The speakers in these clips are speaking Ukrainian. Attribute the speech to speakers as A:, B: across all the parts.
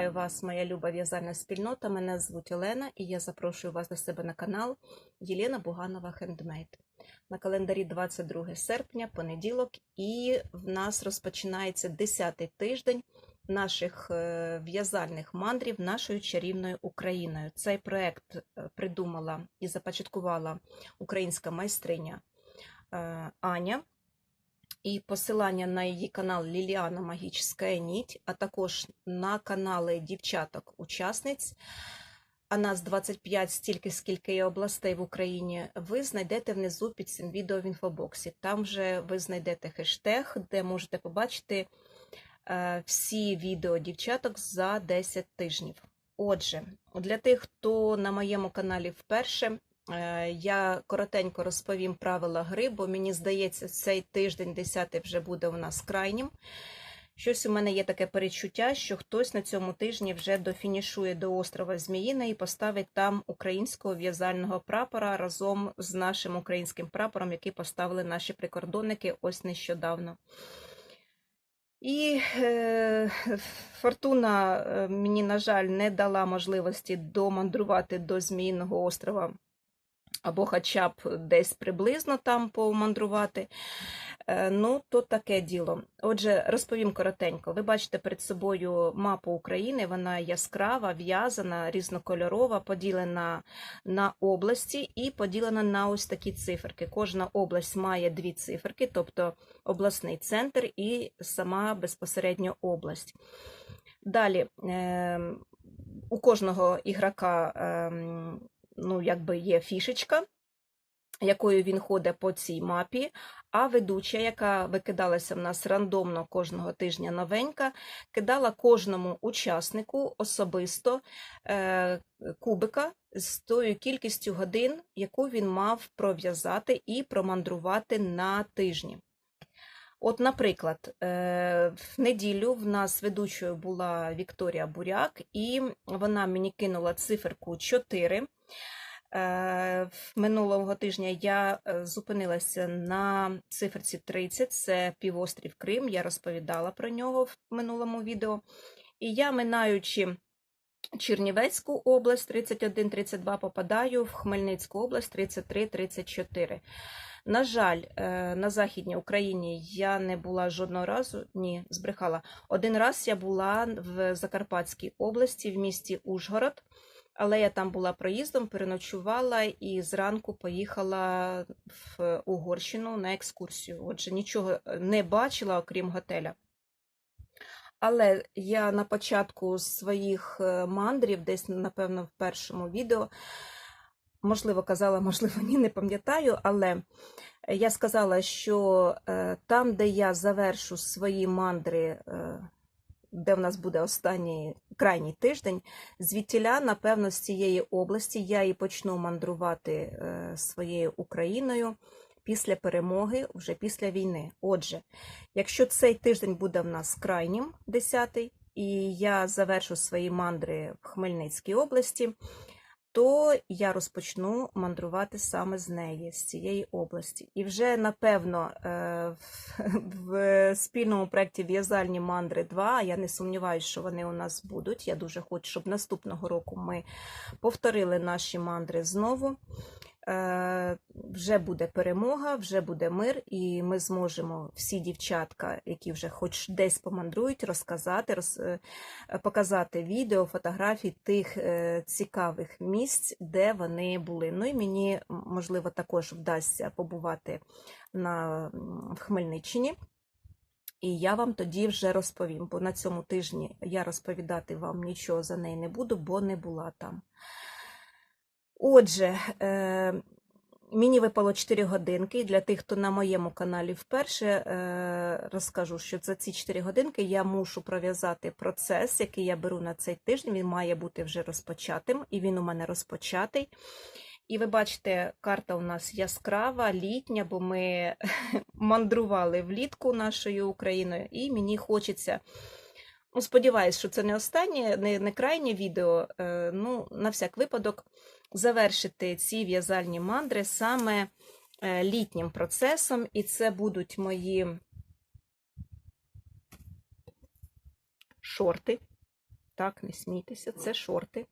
A: Вітаю вас, моя люба в'язальна спільнота. Мене звуть Олена і я запрошую вас до себе на канал Єлена Буганова Хендмейд. На календарі 22 серпня, понеділок, і в нас розпочинається 10-й тиждень наших е, в'язальних мандрів нашою чарівною Україною. Цей проект е, придумала і започаткувала українська майстриня е, Аня. І посилання на її канал Ліліана Магічська Ніть, а також на канали дівчаток-учасниць. А нас 25 стільки, скільки є областей в Україні, ви знайдете внизу під цим відео в інфобоксі. Там вже ви знайдете хештег, де можете побачити е, всі відео дівчаток за 10 тижнів. Отже, для тих, хто на моєму каналі вперше, Я коротенько розповім правила гри, бо мені здається, цей тиждень 10 вже буде у нас крайнім. Щось у мене є таке перечуття, що хтось на цьому тижні вже дофінішує до острова Зміїна і поставить там українського в'язального прапора разом з нашим українським прапором, який поставили наші прикордонники ось нещодавно. І е, фортуна е, мені, на жаль, не дала можливості домандрувати до Зміїного острова або хоча б десь приблизно там помандрувати. Е, Ну, то таке діло. Отже, розповім коротенько. Ви бачите перед собою мапу України, вона яскрава, в'язана, різнокольорова, поділена на області і поділена на ось такі циферки. Кожна область має дві циферки, тобто обласний центр і сама безпосередньо область. Далі е, у кожного ігрока. Ну, якби є фішечка, якою він ходить по цій мапі, а ведуча, яка викидалася в нас рандомно кожного тижня новенька, кидала кожному учаснику особисто е, кубика з тою кількістю годин, яку він мав пров'язати і промандрувати на тижні. От, наприклад, е, в неділю в нас ведучою була Вікторія Буряк, і вона мені кинула циферку 4. Е, минулого тижня я е, зупинилася на циферці 30, це півострів Крим. Я розповідала про нього в минулому відео. І я, минаючи Чернівецьку область 31-32, попадаю в Хмельницьку область 33-34. На жаль, е, на Західній Україні я не була жодного разу, ні, збрехала. Один раз я була в Закарпатській області, в місті Ужгород, але я там була проїздом, переночувала і зранку поїхала в Угорщину на екскурсію. Отже, нічого не бачила, окрім готеля. Але я на початку своїх е, мандрів, десь, напевно, в першому відео, можливо, казала, можливо, ні, не пам'ятаю, але я сказала, що е, там, де я завершу свої мандри, е, де в нас буде останній крайній тиждень, звідтіля, напевно, з цієї області я і почну мандрувати своєю Україною після перемоги, вже після війни. Отже, якщо цей тиждень буде в нас крайнім, 10-й, і я завершу свої мандри в Хмельницькій області, то я розпочну мандрувати саме з неї, з цієї області. І вже, напевно, е, в спільному проєкті В'язальні мандри 2, я не сумніваюся, що вони у нас будуть. Я дуже хочу, щоб наступного року ми повторили наші мандри знову. Е, вже буде перемога, вже буде мир, і ми зможемо всі дівчатка, які вже хоч десь помандрують, розказати, роз, е, показати відео, фотографії тих е, цікавих місць, де вони були. Ну і мені, можливо, також вдасться побувати на в Хмельниччині. І я вам тоді вже розповім, бо на цьому тижні я розповідати вам нічого за неї не буду, бо не була там. Отже, е, мені випало 4 годинки. Для тих, хто на моєму каналі вперше е, розкажу, що за ці 4 годинки я мушу пров'язати процес, який я беру на цей тиждень. Він має бути вже розпочатим, і він у мене розпочатий. І ви бачите, карта у нас яскрава, літня, бо ми мандрували влітку нашою Україною, і мені хочеться. Ну, Сподіваюсь, що це не останнє, не, не крайнє відео. Е, ну, на всяк випадок завершити ці в'язальні мандри саме е, літнім процесом, і це будуть мої шорти. так, не смійтеся, це шорти.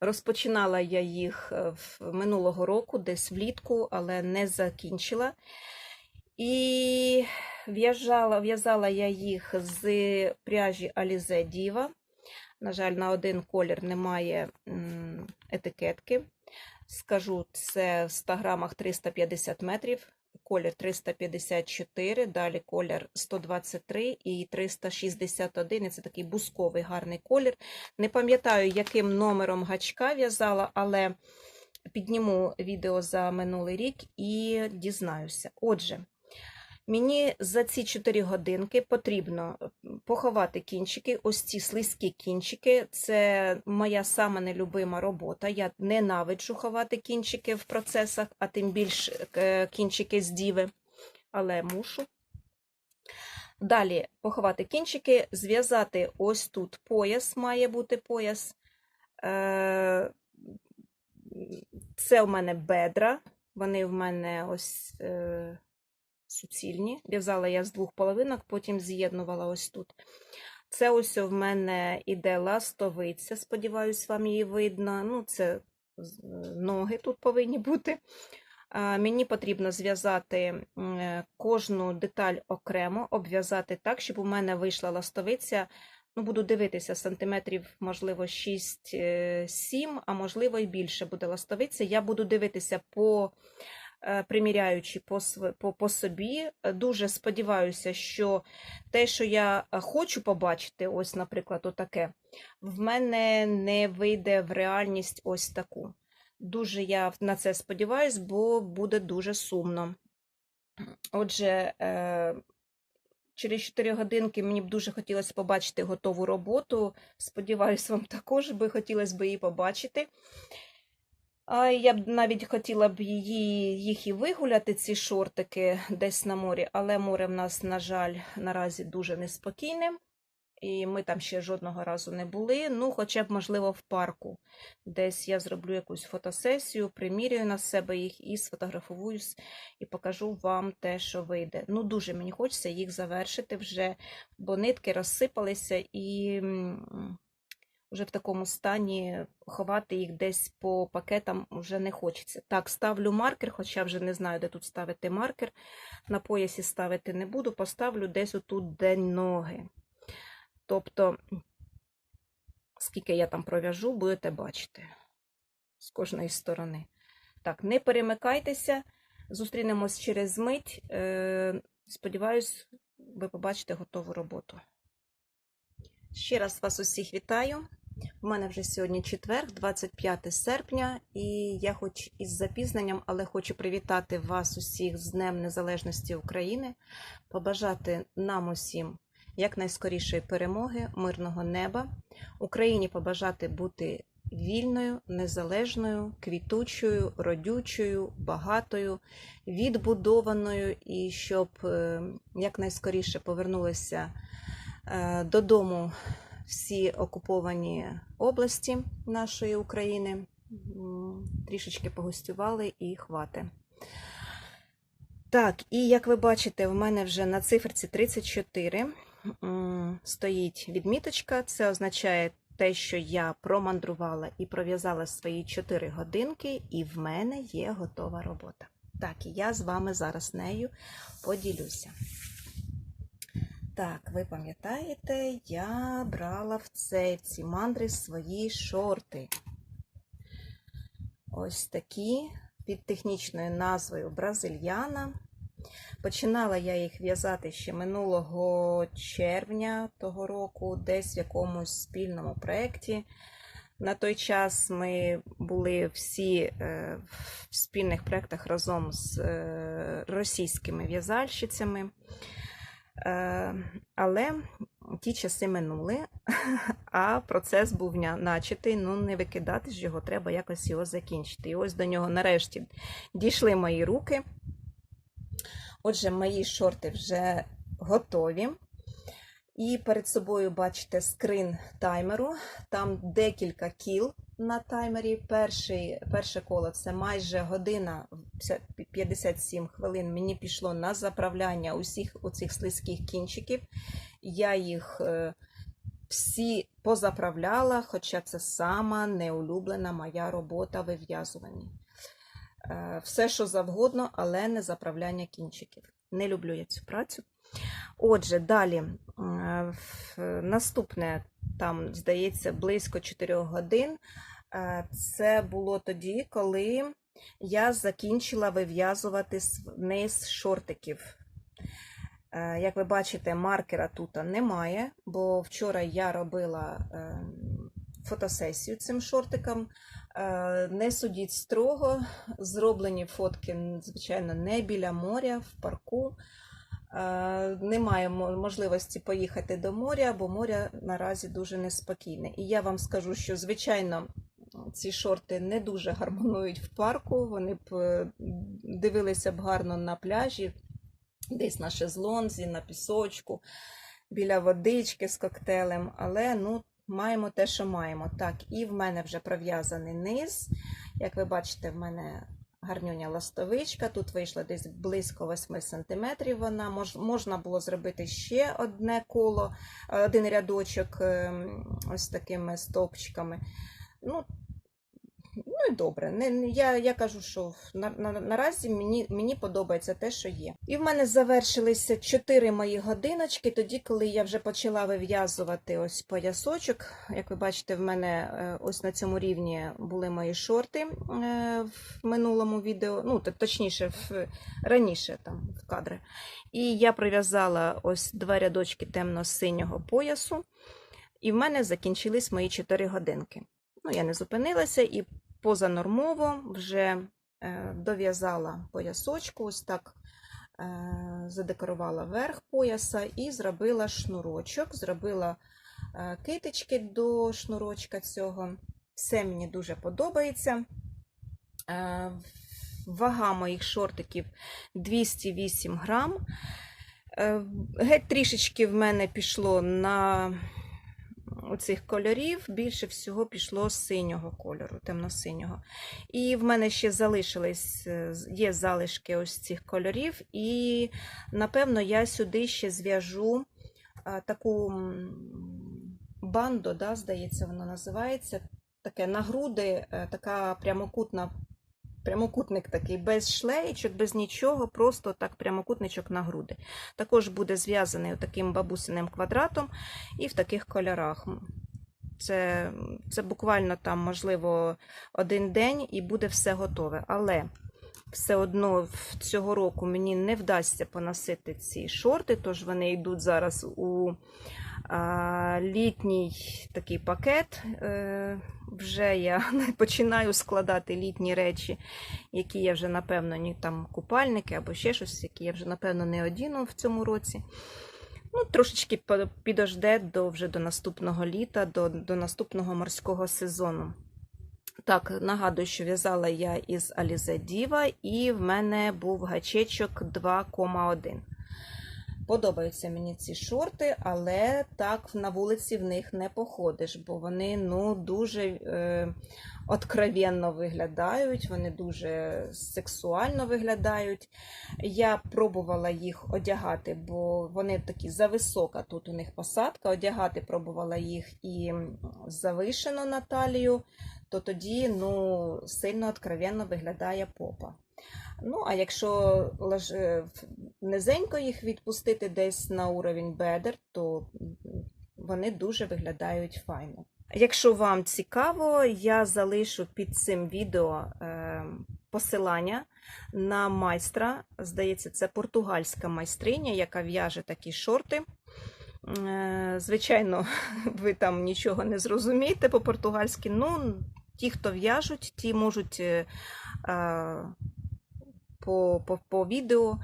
A: Розпочинала я їх е, минулого року, десь влітку, але не закінчила. І в'язала, в'язала я їх з пряжі Alize Diva. На жаль, на один колір немає етикетки. Скажу, це в 100 грамах 350 метрів, колір 354, далі колір 123 і 361. І це такий бусковий гарний колір. Не пам'ятаю, яким номером гачка в'язала, але підніму відео за минулий рік і дізнаюся. Отже, Мені за ці 4 годинки потрібно поховати кінчики, ось ці слизькі кінчики. Це моя сама нелюбима робота. Я ненавиджу ховати кінчики в процесах, а тим більш е, кінчики з діви, але мушу. Далі поховати кінчики, зв'язати ось тут пояс, має бути пояс. Е, Це у мене бедра, вони в мене ось. Е, суцільні. В'язала я з двох половинок, потім з'єднувала ось тут. Це ось в мене іде ластовиця, сподіваюсь, вам її видно. Ну, це ноги тут повинні бути. Мені потрібно зв'язати е, кожну деталь окремо, обв'язати так, щоб у мене вийшла ластовиця. Ну, буду дивитися, сантиметрів, можливо, 6-7, а можливо і більше буде ластовиця. Я буду дивитися по е, приміряючи по, по, по собі. Е, Дуже сподіваюся, що те, що я е, хочу побачити, ось, наприклад, отаке, в мене не вийде в реальність ось таку. Дуже я на це сподіваюсь, бо буде дуже сумно. Отже, е, через 4 годинки мені б дуже хотілося побачити готову роботу. Сподіваюсь, вам також би хотілося б її побачити. Я б навіть хотіла б її, їх і вигуляти, ці шортики десь на морі, але море в нас, на жаль, наразі дуже неспокійне. І ми там ще жодного разу не були. Ну, хоча б, можливо, в парку. Десь я зроблю якусь фотосесію, примірюю на себе їх і сфотографуюсь, і покажу вам те, що вийде. Ну, дуже мені хочеться їх завершити вже, бо нитки розсипалися і вже в такому стані ховати їх десь по пакетам вже не хочеться. Так, ставлю маркер, хоча вже не знаю, де тут ставити маркер. На поясі ставити не буду, поставлю десь отут, де ноги. Тобто, скільки я там пров'яжу, будете бачити з кожної сторони. Так, не перемикайтеся, зустрінемось через мить. Е, Сподіваюсь, ви побачите готову роботу. Ще раз вас усіх вітаю. У мене вже сьогодні четвер, 25 серпня, і я, хоч із запізненням, але хочу привітати вас усіх з Днем Незалежності України, побажати нам усім якнайскорішої перемоги, мирного неба, Україні побажати бути вільною, незалежною, квітучою, родючою, багатою, відбудованою, і щоб е, якнайскоріше повернулися е, додому всі окуповані області нашої України. Трішечки погостювали і хвати. Так, і як ви бачите, в мене вже на циферці 34 стоїть відміточка. Це означає те, що я промандрувала і пров'язала свої 4 годинки, і в мене є готова робота. Так, і я з вами зараз нею поділюся. Так, ви пам'ятаєте, я брала в цей в ці мандри свої шорти. Ось такі під технічною назвою Бразильяна. Починала я їх в'язати ще минулого червня того року, десь в якомусь спільному проєкті. На той час ми були всі е, в спільних проєктах разом з е, російськими в'язальщицями. Е, Але ті часи минули, а процес був начатий. Ну, не викидати ж його, треба якось його закінчити. І ось до нього нарешті дійшли мої руки. Отже, мої шорти вже готові. І перед собою бачите скрин таймеру. Там декілька кіл на таймері. Перший, перше коло це майже година 57 хвилин. Мені пішло на заправляння усіх оцих слизьких кінчиків. Я їх е, всі позаправляла, хоча це сама неулюблена моя робота в вив'язуванні. Е, Все, що завгодно, але не заправляння кінчиків. Не люблю я цю працю. Отже, далі. е, Наступне, там, здається, близько 4 годин. Е, Це було тоді, коли я закінчила вив'язувати низ шортиків. Е, Як ви бачите, маркера тут немає, бо вчора я робила фотосесію цим шортиком. Не судіть строго, зроблені фотки, звичайно, не біля моря, в парку. Е, Немає можливості поїхати до моря, бо море наразі дуже неспокійне. І я вам скажу, що, звичайно, ці шорти не дуже гармонують в парку. Вони б е, дивилися б гарно на пляжі, десь на шезлонзі, на пісочку, біля водички з коктейлем. Але ну, маємо те, що маємо. Так, і в мене вже пров'язаний низ. Як ви бачите, в мене гарнюня ластовичка. Тут вийшла десь близько 8 см. Вона Мож, можна було зробити ще одне коло, е, один рядочок ем, ось такими стовпчиками. Ну, ну і добре. Не, я, я кажу, що на, на, наразі мені, мені подобається те, що є. І в мене завершилися 4 мої годиночки, тоді, коли я вже почала вив'язувати ось поясочок. Як ви бачите, в мене е, ось на цьому рівні були мої шорти е, в минулому відео, ну, точніше, в, раніше там в кадри. І я прив'язала ось два рядочки темно-синього поясу, і в мене закінчились мої 4 годинки. Ну, я не зупинилася і позанормово вже е, дов'язала поясочку, ось так е, задекорувала верх пояса і зробила шнурочок, зробила е, китички до шнурочка цього. Все мені дуже подобається. Вага моїх шортиків 208 грам. Геть трішечки в мене пішло на оцих кольорів, більше всього пішло синього кольору, темно-синього. І в мене ще залишились, е, є залишки ось цих кольорів, і напевно я сюди ще зв'яжу а, таку м, банду, да, здається, воно називається. Таке на груди, е, така прямокутна. Прямокутник такий без шлеєчок, без нічого, просто так прямокутничок на груди. Також буде зв'язаний таким бабусиним квадратом і в таких кольорах. Це, це буквально там, можливо, один день і буде все готове. Але все одно цього року мені не вдасться поносити ці шорти, тож вони йдуть зараз у літній такий пакет. Е, вже я починаю складати літні речі, які я вже, напевно, ні там купальники або ще щось, які я вже, напевно, не одіну в цьому році. Ну, трошечки підожде до вже до наступного літа, до, до наступного морського сезону. Так, нагадую, що в'язала я із Alize Diva, і в мене був гачечок 2,1. Подобаються мені ці шорти, але так на вулиці в них не походиш, бо вони ну, дуже е, откровенно виглядають, вони дуже сексуально виглядають. Я пробувала їх одягати, бо вони такі зависока, тут у них посадка. Одягати пробувала їх і завишено на талію, то тоді ну, сильно откровенно виглядає попа. Ну, а якщо е, низенько їх відпустити десь на уровень бедер, то вони дуже виглядають файно. Якщо вам цікаво, я залишу під цим відео е, посилання на майстра. Здається, це португальська майстриня, яка в'яже такі шорти. Е, Звичайно, ви там нічого не зрозумієте по-португальськи. Ну, ті, хто в'яжуть, ті можуть по, по, по відео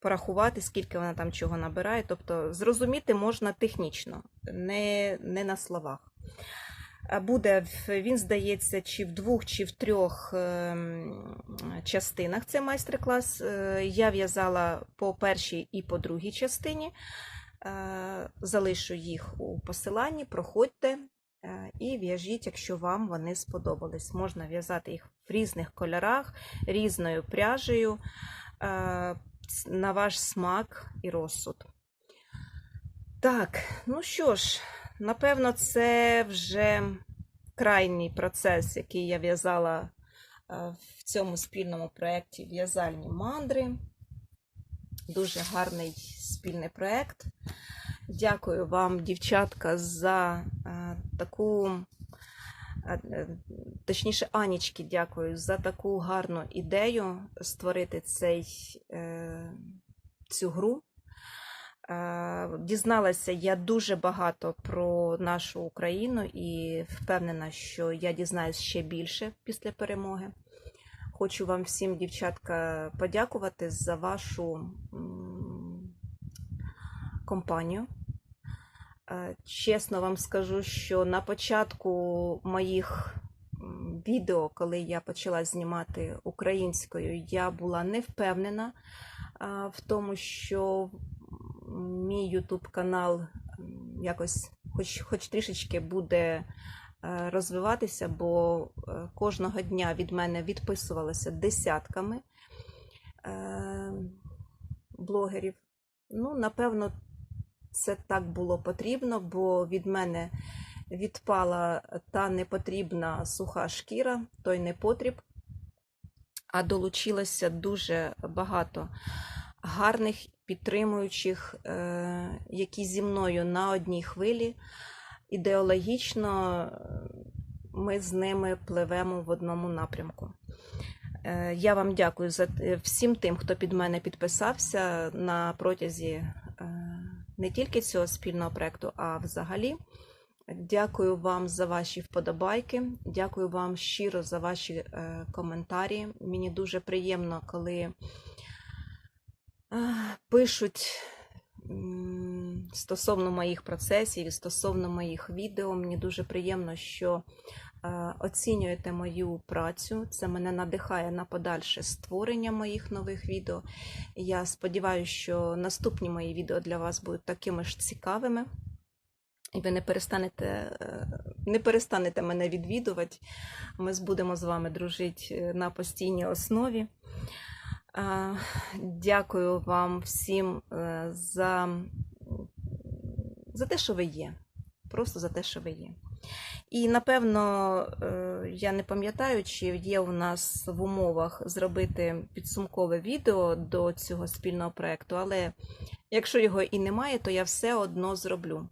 A: порахувати, скільки вона там чого набирає. Тобто зрозуміти можна технічно, не, не на словах. Буде, він здається, чи в двох, чи в трьох ем, частинах це майстер-клас. Е, Я в'язала по першій і по другій частині. Е, Залишу їх у посиланні, проходьте і в'яжіть, якщо вам вони сподобались. Можна в'язати їх в різних кольорах, різною пряжею е, на ваш смак і розсуд. Так, ну що ж, напевно, це вже крайній процес, який я в'язала е, в цьому спільному проєкті В'язальні мандри. Дуже гарний спільний проєкт. Дякую вам, дівчатка, за е, таку, е, е, точніше, Анічки, дякую за таку гарну ідею створити цей, цю гру. Дізналася я дуже багато про нашу Україну і впевнена, що я дізнаюсь ще більше після перемоги. Хочу вам всім, дівчатка, подякувати за вашу компанію. Е, Чесно вам скажу, що на початку моїх відео, коли я почала знімати українською, я була не впевнена в тому, що мій YouTube канал якось, хоч, хоч трішечки буде е, розвиватися, бо е, кожного дня від мене відписувалося десятками е, блогерів. Ну, напевно, це так було потрібно, бо від мене відпала та непотрібна суха шкіра, той непотріб, а долучилося дуже багато гарних підтримуючих, е, які зі мною на одній хвилі. Ідеологічно е, ми з ними пливемо в одному напрямку. Е, Я вам дякую за всім тим, хто під мене підписався на протязі не тільки цього спільного проекту, а взагалі. Дякую вам за ваші вподобайки. Дякую вам щиро за ваші е, коментарі. Мені дуже приємно, коли е, пишуть м, стосовно моїх процесів стосовно моїх відео. Мені дуже приємно, що е, оцінюєте мою працю. Це мене надихає на подальше створення моїх нових відео. Я сподіваюся, що наступні мої відео для вас будуть такими ж цікавими. І ви не перестанете, е, не перестанете мене відвідувати. Ми будемо з вами дружити на постійній основі. Дякую вам всім е, за, за те, що ви є. Просто за те, що ви є. І напевно, е, я не пам'ятаю, чи є у нас в умовах зробити підсумкове відео до цього спільного проєкту, але якщо його і немає, то я все одно зроблю.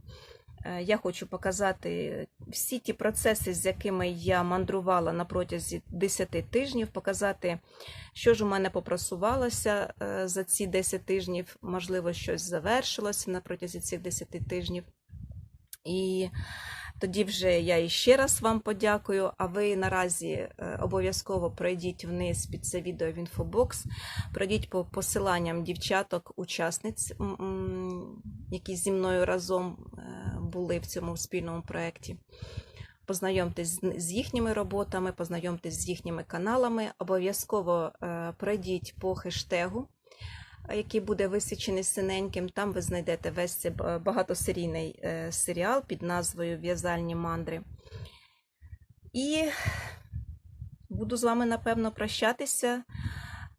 A: Е, Я хочу показати всі ті процеси, з якими я мандрувала на протязі 10 тижнів, показати, що ж у мене попросувалося е, за ці 10 тижнів, можливо, щось завершилося на протязі цих 10 тижнів. І тоді вже я іще раз вам подякую. А ви наразі е, обов'язково пройдіть вниз під це відео в інфобокс, пройдіть по посиланням дівчаток, учасниць, м, м, які зі мною разом е, були в цьому спільному проєкті. Познайомтесь з- їхніми роботами, познайомтесь з їхніми каналами. Обов'язково е, пройдіть по хештегу, який буде висвічений синеньким. Там ви знайдете весь цей багатосерійний е, серіал під назвою В'язальні мандри. І буду з вами, напевно, прощатися.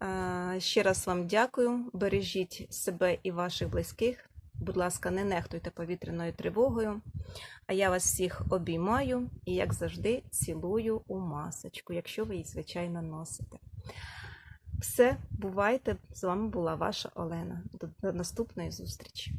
A: Е, Ще раз вам дякую. Бережіть себе і ваших близьких. Будь ласка, не нехтуйте повітряною тривогою. А я вас всіх обіймаю і, як завжди, цілую у масочку, якщо ви її, звичайно, носите. Все, бувайте! З вами була ваша Олена. До, наступної зустрічі!